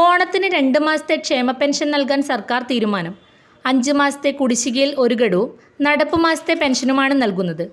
ഓണത്തിന് രണ്ട് മാസത്തെ ക്ഷേമ പെൻഷൻ നൽകാൻ സർക്കാർ തീരുമാനം. അഞ്ച് മാസത്തെ കുടിശ്ശികയിൽ ഒരു ഗഡുവും നടപ്പ് മാസത്തെ പെൻഷനുമാണ് നൽകുന്നത്.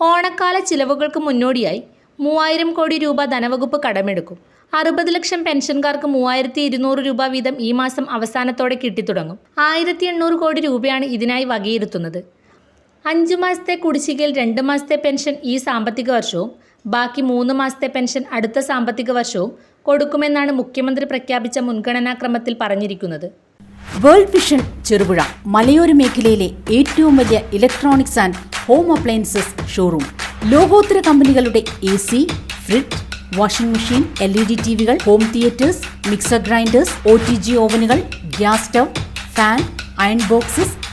ഓണക്കാല ചിലവുകൾക്ക് മുന്നോടിയായി മൂവായിരം കോടി രൂപ ധനവകുപ്പ് കടമെടുക്കും. അറുപത് ലക്ഷം പെൻഷൻകാർക്ക് മൂവായിരത്തി ഇരുന്നൂറ് രൂപ വീതം ഈ മാസം അവസാനത്തോടെ കിട്ടിത്തുടങ്ങും. ആയിരത്തി എണ്ണൂറ് കോടി രൂപയാണ് ഇതിനായി വകയിരുത്തുന്നത്. അഞ്ച് മാസത്തെ കുടിശ്ശികയിൽ രണ്ട് മാസത്തെ പെൻഷൻ ഈ സാമ്പത്തിക വർഷവും ബാക്കി മൂന്ന് മാസത്തെ പെൻഷൻ അടുത്ത സാമ്പത്തിക വർഷവും കൊടുക്കുമെന്നാണ് മുഖ്യമന്ത്രി പ്രഖ്യാപിച്ച മുൻഗണനാക്രമത്തിൽ പറഞ്ഞിരിക്കുന്നത്. വേൾഡ് വിഷൻ ചെറുപുഴ മലയോര മേഖലയിലെ ഏറ്റവും വലിയ electronics and home appliances showroom. ലോകോത്തര കമ്പനികളുടെ A C fridge washing machine L E D T വികൾ home theatres mixer grinders O T G ഓവനുകൾ gas stove fan iron boxes